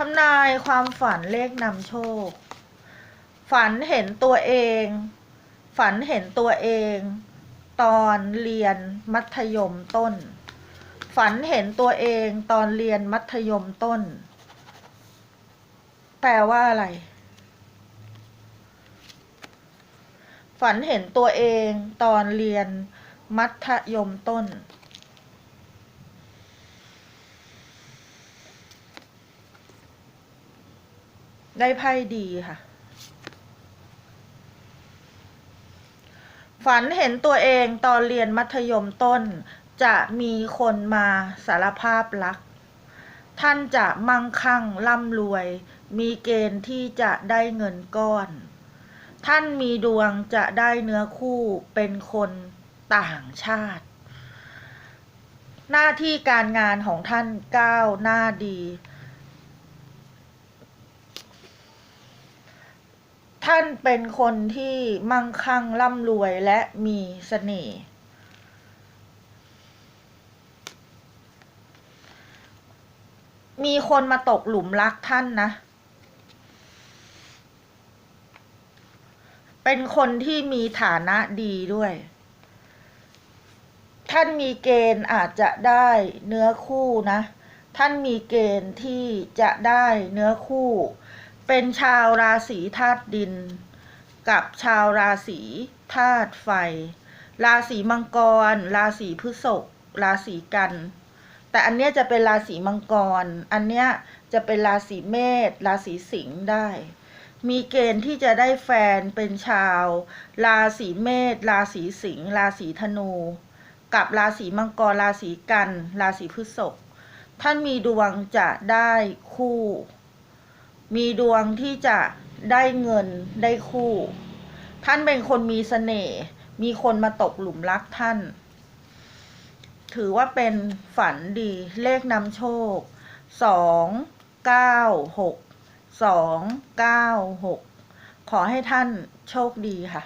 ทำนายความฝันเลขนำโชค ฝันเห็นตัวเอง ฝันเห็นตัวเอง ตอนเรียนมัธยมต้น ฝันเห็นตัวเองตอนเรียนมัธยมต้น แปลว่าอะไร ฝันเห็นตัวเองตอนเรียนมัธยมต้น ได้ไพ่ดีค่ะ ฝันเห็นตัวเองตอนเรียนมัธยมต้น จะมีคนมาสารภาพรัก ท่านจะมั่งคั่งร่ำรวย มีเกณฑ์ที่จะได้เงินก้อน ท่านมีดวงจะได้เนื้อคู่เป็นคนต่างชาติ หน้าที่การงานของท่านก้าวหน้าดี ท่านเป็นคนที่มั่งคั่งร่ำรวยและมีเสน่ห์มีคนมาตกหลุมรักท่านนะ เป็นคนที่มีฐานะดีด้วย ท่านมีเกณฑ์อาจจะได้เนื้อคู่นะ ท่านมีเกณฑ์ที่จะได้เนื้อคู่ เป็นชาวราศีธาตุดิน กับชาวราศีธาตุไฟ ราศีมังกร ราศีพฤษภราศีกัน แต่อันเนี้ยจะเป็นราศีมังกร อันเนี้ยจะเป็นราศีเมษราศีสิงห์ได้ มีเกณฑ์ที่จะได้แฟนเป็นชาว ราศีเมษราศีสิงห์ราศีธนู กับราศีมังกร ราศีกัน ราศีพฤษภท่านมีดวงจะได้คู่ มีดวงที่จะได้เงินได้คู่ ท่านเป็นคนมีเสน่ห์มีคนมาตกหลุมรักท่าน ถือว่าเป็นฝันดีเลขนำโชคสองเก้าหกสองเก้าหกขอให้ท่านโชคดีค่ะ